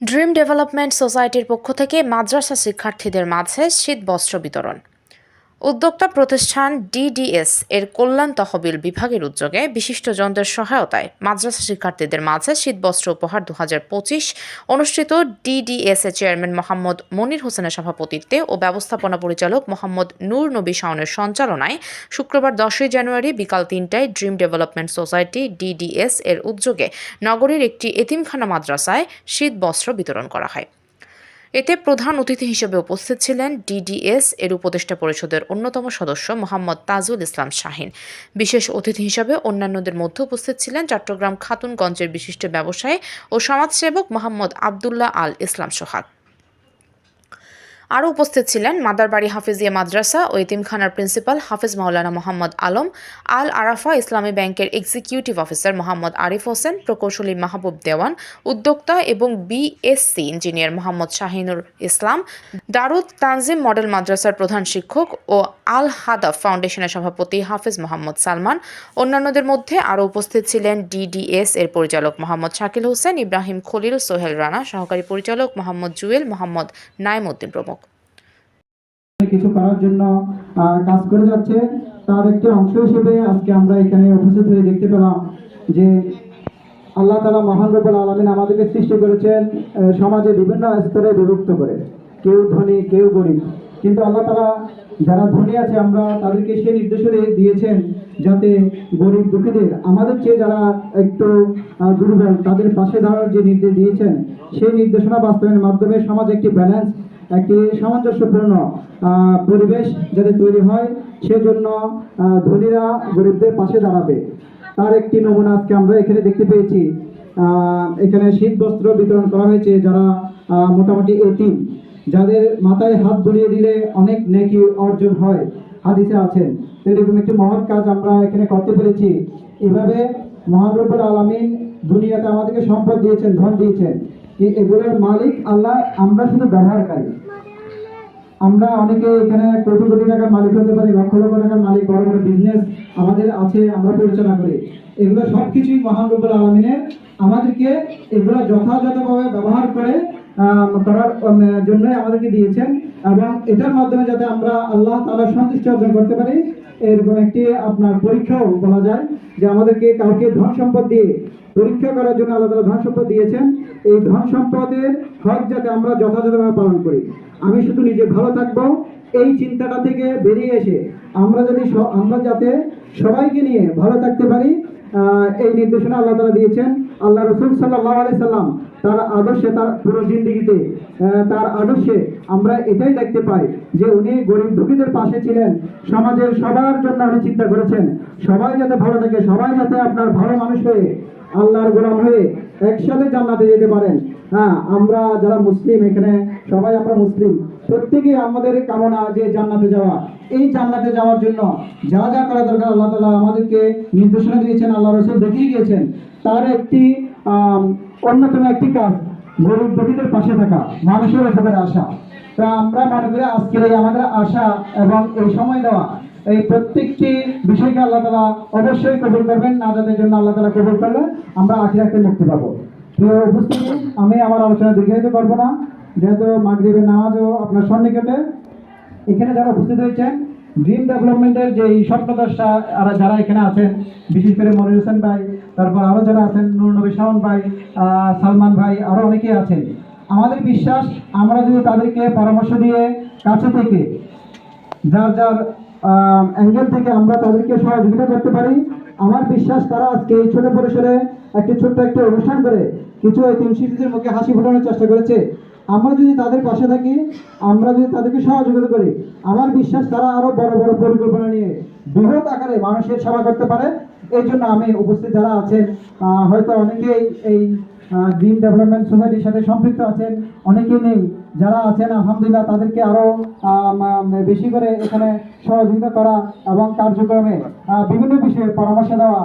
Dream development সোসাইটির পক্ষ থেকে মাদ্রাসা শিক্ষার্থীদের মাঝে শীত বস্ত্র বিতরণ। উদ্যোক্তা প্রতিষ্ঠান ডিডিএস এর কল্যাণ তহবিল বিভাগের উদ্যোগে বিশিষ্ট বিশিষ্টজনদের সহায়তায় মাদ্রাসা শিক্ষার্থীদের মাঝে শীতবস্ত্র উপহার দু হাজার পঁচিশ অনুষ্ঠিত ডিডিএস এর চেয়ারম্যান মোহাম্মদ মনির হোসেনের সভাপতিত্বে ও ব্যবস্থাপনা পরিচালক মোহাম্মদ নূর নবী শাওনের সঞ্চালনায় শুক্রবার দশই জানুয়ারি বিকাল তিনটায় ড্রিম ডেভেলপমেন্ট সোসাইটি ডিডিএস এর উদ্যোগে নগরীর একটি এতিমখানা মাদ্রাসায় শীত বস্ত্র বিতরণ করা হয়। এতে প্রধান অতিথি হিসেবে উপস্থিত ছিলেন ডিডিএস এর উপদেষ্টা পরিষদের অন্যতম সদস্য মোহাম্মদ তাজুল ইসলাম শাহিন। বিশেষ অতিথি হিসেবে অন্যান্যদের মধ্যে উপস্থিত ছিলেন চট্টগ্রাম খাতুনগঞ্জের বিশিষ্ট ব্যবসায়ী ও সমাজসেবক মোহাম্মদ আবদুল্লাহ আল ইসলাম সোহাগ। আরও উপস্থিত ছিলেন মাদারবাড়ি হাফিজিয়া মাদ্রাসা ও এতিমখানার প্রিন্সিপাল হাফিজ মাওলানা মোহাম্মদ আলম আল আরাফা ইসলামী ব্যাংকের এক্সিকিউটিভ অফিসার মোহাম্মদ আরিফ হোসেন, প্রকৌশলী মাহবুব দেওয়ান, উদ্যোক্তা এবং BSc engineer Mohammad Shahinur Islam, Darud Tanzim model মাদ্রাসার প্রধান শিক্ষক ও আল হাদাফ ফাউন্ডেশনের সভাপতি হাফিজ মোহাম্মদ সালমান। অন্যান্যদের মধ্যে আরও উপস্থিত ছিলেন ডিডিএস এর পরিচালক মোহাম্মদ শাকিল হোসেন, ইব্রাহিম খলিল, সোহেল রানা, সহকারী পরিচালক মোহাম্মদ জুয়েল, মোহাম্মদ নাইমউদ্দিন প্রমুখ। কিছু করার জন্য কাজ করে যাচ্ছে। তার একটি অংশ হিসেবে আজকে আমরা এখানে উপস্থিত হয়ে দেখতে পেলাম যে আল্লাহ তালা মহান রব্বুল আলমিন আমাদেরকে সৃষ্টি করেছেন সমাজে বিভিন্ন স্তরে বিভক্ত করে। কেউ ধনী, কেউ গরিব। কিন্তু আল্লাহ তালা যারা ধনী আছে আমরা তাদেরকে সেই নির্দেশ দিয়েছেন যাতে গরিব দুঃখীদের, আমাদের চেয়ে যারা একটু দুর্বল তাদের পাশে দাঁড়ানোর যে নির্দেশ দিয়েছেন, সেই নির্দেশনা বাস্তবায়নের মাধ্যমে সমাজে একটি ব্যালেন্স একটি সামঞ্জস্যপূর্ণ পরিবেশ যাতে তৈরি হয়, সেজন্য ধনীরা গরিবদের পাশে দাঁড়াবে। তার একটি নমুনা আজকে আমরা এখানে দেখতে পেয়েছি। এখানে শীত বস্ত্র বিতরণ করা হয়েছে যারা মোটামুটি এতিম। যাদের মাথায় হাত বুলিয়ে দিলে অনেক নেকি অর্জন হয়, হাদিসে আছেন। এরকম একটি মহৎ কাজ আমরা এখানে করতে পেরেছি। এভাবে মহান রব্বুল আলমিন দুনিয়াতে আমাদেরকে সম্পদ দিয়েছেন, ধন দিয়েছেন। কি এগুলোর মালিক আল্লাহ? আমরা শুধু ব্যবহারকারী। আমরা অনেকে এখানে কোটি কোটি টাকার মালিক হতে পারি, লক্ষ লক্ষ টাকার মালিক, বড় বড় বিজনেস আমাদের আছে, আমরা পরিচালনা করি। এগুলো সব কিছুই মহান রুবুল আলমিনের আমাদেরকে এগুলো যথাযথভাবে ব্যবহার করে করার জন্যই আমাদেরকে দিয়েছেন। এবং এটার মাধ্যমে যাতে আমরা আল্লাহ তাআলার সন্তুষ্টি অর্জন করতে পারি এরকম একটি আপনার পরীক্ষাও বলা যায় যে আমাদেরকে কাউকে ধন সম্পদ দিয়ে পরীক্ষা করার জন্য আল্লাহ তাআলা ধন সম্পদ দিয়েছেন। এই ধন সম্পদের হক যাতে আমরা যথাযথভাবে পালন করি। আমি শুধু নিজে ভালো থাকব, এই চিন্তাটা থেকে বেরিয়ে এসে আমরা যদি আমরা যাতে সবাইকে নিয়ে ভালো থাকতে পারি এই নির্দেশনা আল্লাহ তালা দিয়েছেন। আল্লাহ রসুল সাল্লাহ আলি সাল্লাম তার আদর্শে, তার পুরো জিন্দিগিতে তার আদর্শে আমরা এটাই দেখতে পাই যে উনি গরিব দুঃখীদের পাশে ছিলেন। সমাজের সবার জন্য উনি চিন্তা করেছেন। সবাই যাতে ভালো থাকে, সবাই যাতে আপনার ভালো মানুষ হয়ে, আল্লাহর গোলাম হয়ে একসাথে জান্নাতে যেতে পারেন। হ্যাঁ আমরা যারা মুসলিম এখানে, সবাই আমরা মুসলিম, প্রত্যেকে আমাদের কামনা যে জান্নাতে যাওয়া, এই জান্নাতে যাওয়ার জন্য যা যা করা দরকার আল্লাহ তালা আমাদেরকে নির্দেশনা দিয়েছেন, আল্লাহ রসুল দেখিয়ে গিয়েছেন। তার একটি অন্যতম একটি কাজ, গরিব দুঃখীদের পাশে থাকা, মানুষের উপকারে আসা। তা আমরা মনে করি আজকের এই আমাদের আশা এবং এই সময় দেওয়া, এই প্রত্যেকটি বিষয়কে আল্লাহ তালা অবশ্যই কবুল করবেন নাজাদের জন্য আল্লাহ তালা কবুল করলে আমরা আখিরাতে মুক্তি পাবো। উপস্থিতি, আমি আমার আলোচনা দীর্ঘায়িত করব না। যেহেতু মাগরিবের নামাজও আপনার সন্নিকটে, এখানে যারা উপস্থিত হয়েছেন ড্রিম ডেভেলপমেন্টের যে এই স্বপ্নদর্শা আর যারা এখানে আছেন, বিশেষ করে মনির হোসেন ভাই, তারপর আরও যারা আছেন, নূর নবী শাওন ভাই সালমান ভাই আরও অনেকেই আছেন। আমাদের বিশ্বাস, আমরা যদি তাদেরকে পরামর্শ দিয়ে কাছে থেকে, যার যার অ্যাঙ্গেল থেকে আমরা তাদেরকে সহযোগিতা করতে পারি, আমার বিশ্বাস তারা আজকে এই ছোট পরিসরে একটি ছোট্ট একটি অনুষ্ঠান করে কিছু তিন শিশুদের মুখে হাসি ফোটানোর চেষ্টা করেছে। আমরা যদি তাদের পাশে থাকি, আমরা যদি তাদেরকে সহযোগিতা করি আমার বিশ্বাস তারা আরও বড় বড় পরিকল্পনা নিয়ে বৃহৎ আকারে মানুষের সেবা করতে পারে। এই জন্য আমি উপস্থিত যারা আছেন হয়তো অনেকেই এই গ্রিন ডেভেলপমেন্ট সোসাইটির সাথে সম্পৃক্ত আছেন অনেকেই নেই যারা আছেন, আলহামদুলিল্লাহ তাদেরকে আরও বেশি করে এখানে সহযোগিতা করা এবং কার্যক্রমে বিভিন্ন বিষয়ে পরামর্শ দেওয়া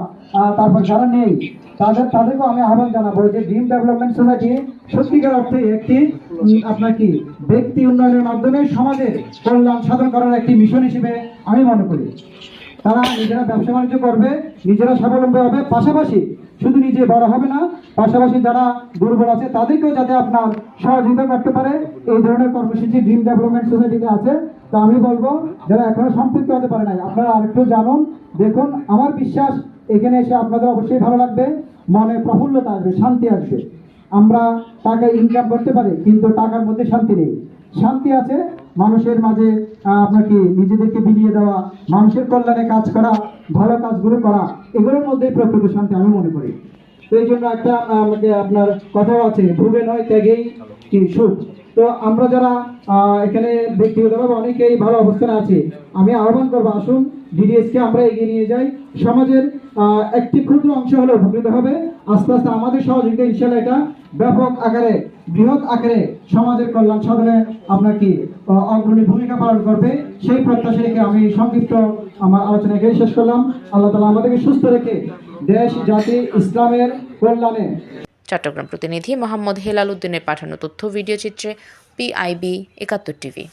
তারপর যারা নেই, তাদের, তাদেরকেও আমি আহ্বান জানাব যে ড্রিম ডেভেলপমেন্ট সোসাইটি সত্যিকার অর্থে একটি আপনার কি ব্যক্তি উন্নয়নের মাধ্যমে সমাজের কল্যাণ সাধন করার একটি মিশন হিসেবে আমি মনে করি। তারা নিজেরা ব্যবসা বাণিজ্য করবে, নিজেরা স্বাবলম্বী হবে, পাশাপাশি শুধু নিজে বড় হবে না পাশাপাশি যারা দুর্বল আছে তাদেরকেও যাতে আপনার সহযোগিতা করতে পারে। এই ধরনের কর্মসূচি ড্রিম ডেভেলপমেন্ট সোসাইটিতে আছে। তো আমি বলব যারা এখনও সম্পৃক্ত হতে পারে নাই আপনারা আরেকটু জানুন। দেখুন আমার বিশ্বাস এখানে এসে আপনাদের অবশ্যই ভালো লাগবে। মনে প্রফুল্লতা আসবে শান্তি আসবে। আমরা টাকা ইনকাম করতে পারি কিন্তু টাকার মধ্যে শান্তি নেই। শান্তি আছে মানুষের মাঝে আহ, আপনার কি নিজেদেরকে বিলিয়ে দেওয়া মানুষের কল্যাণে কাজ করা ভালো কাজগুলো করা এগুলোর মধ্যেই প্রকৃত শান্তি আমি মনে করি। তো এই জন্য একটা আমাদের আপনার কথাও আছে ভুবে নয় ত্যাগেই কি সুখ। তো আমরা যারা এখানে ব্যক্তিগতভাবে অনেকেই ভালো অবস্থানে আছি, আমি আহ্বান করব, আসুন ডিডিএসকে আমরা এগিয়ে নিয়ে যাই। সমাজের একটি ক্ষুদ্র অংশ হলে উপকৃত হবে। আস্তে আস্তে আমাদের সহযোগিতা ইনশাল্লাহ এটা ব্যাপক আকারে, বৃহৎ আকারে সমাজের কল্যাণ সাধনে আপনার কি অগ্রণী ভূমিকা পালন করবে। সেই প্রত্যাশা রেখে আমি সংক্ষিপ্ত আমার আলোচনা শেষ করলাম। আল্লাহ তালা আমাদেরকে সুস্থ রেখে দেশ, জাতি, ইসলামের কল্যাণে চট্টগ্রাম প্রতিনিধি মোহাম্মদ হেলাল উদ্দিনের পাঠানো তথ্য, ভিডিও চিত্রে পিআইবি একাত্তর টিভি।